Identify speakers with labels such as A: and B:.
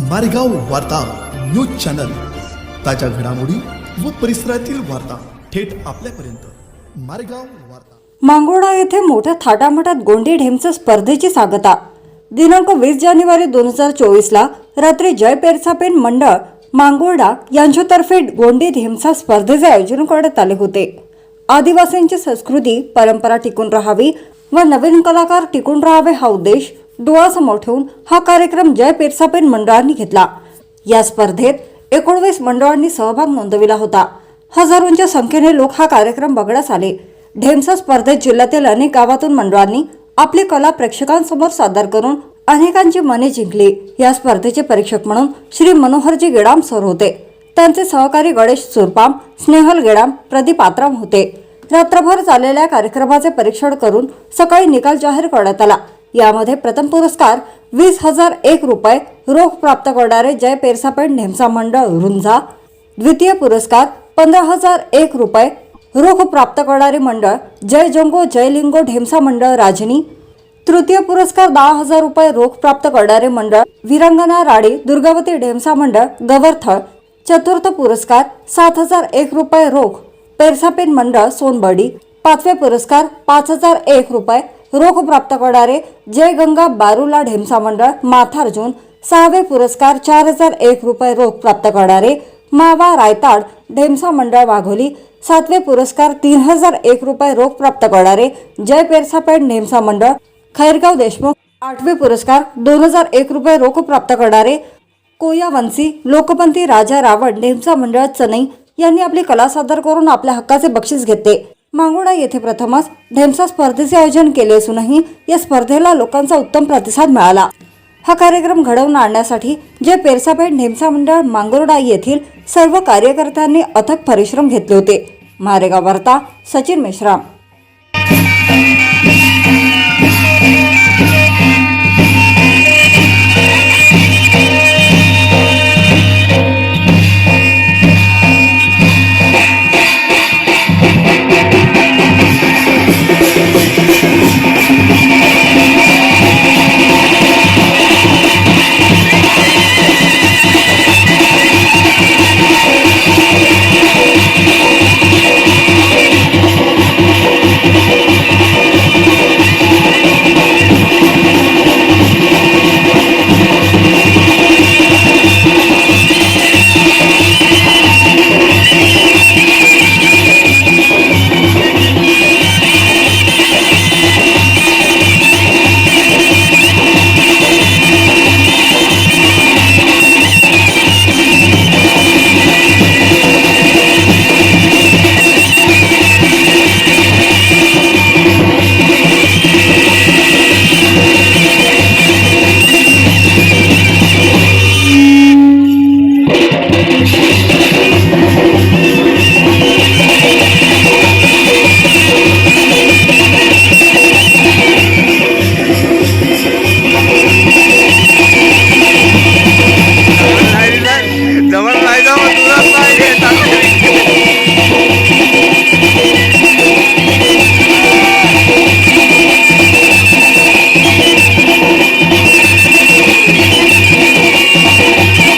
A: मारेगाव वार्ता news channel. ताज्या घडामोडी व परिसरातील वार्ता थेट आपल्यापर्यंत. मारेगाव वार्ता.
B: मांगोडा येथे मोठ्या थाटामाटात गोंडी ढेमच स्पर्धेची सांगता. दिनांक वीस जानेवारी दोन हजार चोवीसला रात्री जय पेरसापेन मंडळ मांगोर्डा यांच्यातर्फे गोंडी ढेमचा स्पर्धेचे आयोजन करण्यात आले होते. आदिवासींची संस्कृती परंपरा टिकून राहावी व नवीन कलाकार टिकून राहावे हा उद्देश डोळासमोर ठेवून हा कार्यक्रम जय पेरसापेन मंडळांनी घेतला. या स्पर्धेत एकोणवीस मंडळांनी सहभाग नोंदविला होता. हजारोंच्या संख्येने लोक हा कार्यक्रम बघण्यास आले. ढेमसा स्पर्धेत जिल्ह्यातील अनेक गावातून मंडळांनी आपली कला प्रेक्षकांसमोर सादर करून अनेकांची मने जिंकली. या स्पर्धेचे परीक्षक म्हणून श्री मनोहरजी गेडाम सर होते. त्यांचे सहकारी गणेश सुरपाम स्नेहल गेडाम प्रदीप आत्राम होते. रात्रभर चाललेल्या कार्यक्रमाचे परीक्षण करून सकाळी निकाल जाहीर करण्यात आला. यामध्ये प्रथम पुरस्कार वीस हजार एक रुपये रोख प्राप्त करणारे जय पेरसापेठ ढेमसा मंडळ रुंझा द्वितीय पुरस्कार पंधरा हजार एक रुपये रोख प्राप्त करणारे मंडळ जय जंगो जयलिंगो ढेमसा मंडळ राजनी. तृतीय पुरस्कार दहा हजार रुपये रोख प्राप्त करणारे मंडळ विरंगना राडी दुर्गावती ढेमसा मंडळ गवर्थळ. चतुर्थ पुरस्कार सात हजार एक रुपये रोख पेरसापेन मंडळ सोनबर्डी पाचवे पुरस्कार पाच हजार एक रुपये रोख प्राप्त करणारे जय गंगा बारुला ढेमसा मंडळ माथार्जुन सहावे पुरस्कार चार हजार एक रुपये रोख प्राप्त करणारे मावा रायताड ढेमसा मंडळ वाघोली सातवे पुरस्कार तीन हजार एक रुपये रोख प्राप्त करणारे जय पेरसापेठ ढेमसा मंडळ खैरगाव देशमुख आठवे पुरस्कार दोन हजार एक रुपये रोख प्राप्त करणारे कोयावंशी लोकपंथी राजा रावण ढेमसा मंडळ चनई यांनी आपली कला सादर करून आपल्या हक्काचे बक्षीस घेतले. मांगोडा येथे प्रथमच ढेमसा स्पर्धेचे आयोजन केले असूनही या स्पर्धेला लोकांचा उत्तम प्रतिसाद मिळाला. हा कार्यक्रम घडवून आणण्यासाठी जे पेरसापेठ ढेमसा मंडळ मांगोर्डा येथील सर्व कार्यकर्त्यांनी अथक परिश्रम घेतले होते. मारेगाव वार्ता सचिन मेश्राम.